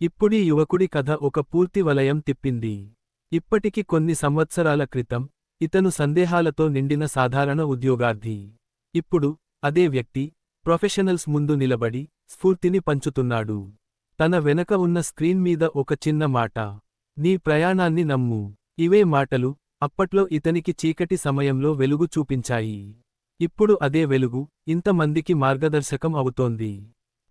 ఇప్పుడీ యువకుడి కథ ఒక పూర్తి వలయం తిప్పింది. ఇప్పటికి కొన్ని సంవత్సరాల క్రితం ఇతను సందేహాలతో నిండిన సాధారణ ఉద్యోగార్థి. ఇప్పుడు అదే వ్యక్తి ప్రొఫెషనల్స్ ముందు నిలబడి స్ఫూర్తిని పంచుతున్నాడు. తన వెనక ఉన్న స్క్రీన్ మీద ఒక చిన్న మాట. నీ ప్రయాణాన్ని నమ్ము. ఇవే మాటలు అప్పట్లో ఇతనికి చీకటి సమయంలో వెలుగు చూపించాయి. ఇప్పుడు అదే వెలుగు ఇంతమందికి మార్గదర్శకం అవుతోంది.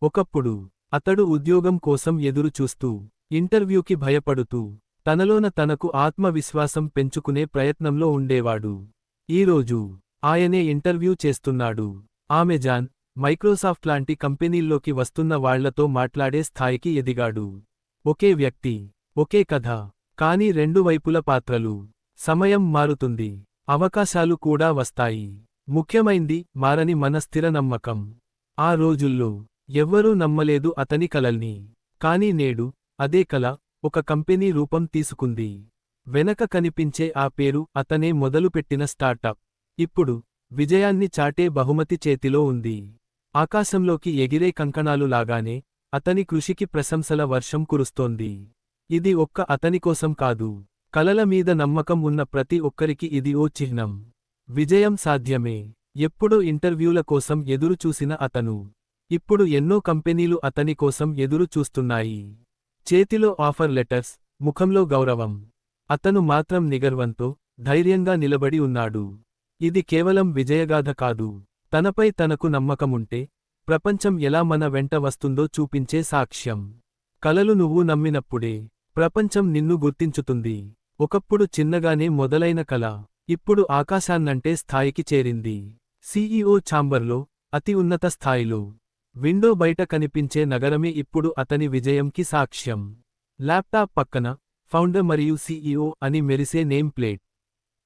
ఒకప్పుడు అతడు ఉద్యోగం కోసం ఎదురు చూస్తూ ఇంటర్వ్యూకి భయపడుతూ తనలోన తనకు ఆత్మవిశ్వాసం పెంచుకునే ప్రయత్నంలో ఉండేవాడు. ఈరోజు ఆయనే ఇంటర్వ్యూ చేస్తున్నాడు. ఆమెజాన్ మైక్రోసాఫ్ట్ లాంటి కంపెనీల్లోకి వస్తున్న వాళ్ళతో మాట్లాడే స్థాయికి ఎదిగాడు. ఒకే వ్యక్తి ఒకే కథ కాని రెండు వైపుల పాత్రలు. సమయం మారుతుంది. అవకాశాలు కూడా వస్తాయి. ముఖ్యమైంది మారని మన స్థిర నమ్మకం. ఆ రోజుల్లో ఎవ్వరూ నమ్మలేదు అతని కలల్ని. కాని నేడు అదే కల ఒక కంపెనీ రూపం తీసుకుంది. వెనక కనిపించే ఆ పేరు అతనే మొదలుపెట్టిన స్టార్టప్. ఇప్పుడు విజయాన్ని చాటే బహుమతి చేతిలో ఉంది. ఆకాశంలోకి ఎగిరే కంకణాలు లాగానే అతని కృషికి ప్రశంసల వర్షం కురుస్తోంది. ఇది ఒక్క అతనికోసం కాదు. కలల మీద నమ్మకం ఉన్న ప్రతి ఒక్కరికి ఇది ఓ చిహ్నం. విజయం సాధ్యమే. ఎప్పుడో ఇంటర్వ్యూల కోసం ఎదురుచూసిన అతను. ఇప్పుడు ఎన్నో కంపెనీలు అతని కోసం ఎదురు చూస్తున్నాయి. చేతిలో ఆఫర్ లెటర్స్ ముఖంలో గౌరవం. అతను మాత్రం నిగర్వంతో ధైర్యంగా నిలబడి ఉన్నాడు. ఇది కేవలం విజయగాథ కాదు. తనపై తనకు నమ్మకముంటే ప్రపంచం ఎలా మన వెంట వస్తుందో చూపించే సాక్ష్యం. కలలు నువ్వు నమ్మినప్పుడే ప్రపంచం నిన్ను గుర్తించుతుంది. ఒకప్పుడు చిన్నగానే మొదలైన కల ఇప్పుడు ఆకాశాన్నంటే స్థాయికి చేరింది. సీఈఓ ఛాంబర్లో అతి ఉన్నత స్థాయిలో. విండో బయట కనిపించే నగరమే ఇప్పుడు అతని విజయంకి సాక్ష్యం. ల్యాప్టాప్ పక్కన ఫౌండర్ మరియు సీఈఓ అని మెరిసే నేమ్ ప్లేట్.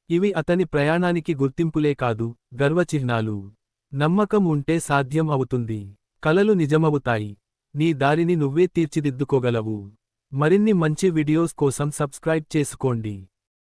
ఇవి అతని ప్రయాణానికి గుర్తింపులే కాదు గర్వచిహ్నాలు. నమ్మకం ఉంటే సాధ్యం అవుతుంది. కలలు నిజమవుతాయి. నీ దారిని నువ్వే తీర్చిదిద్దుకోగలవు. మరిన్ని మంచి వీడియోస్ కోసం సబ్స్క్రైబ్ చేసుకోండి.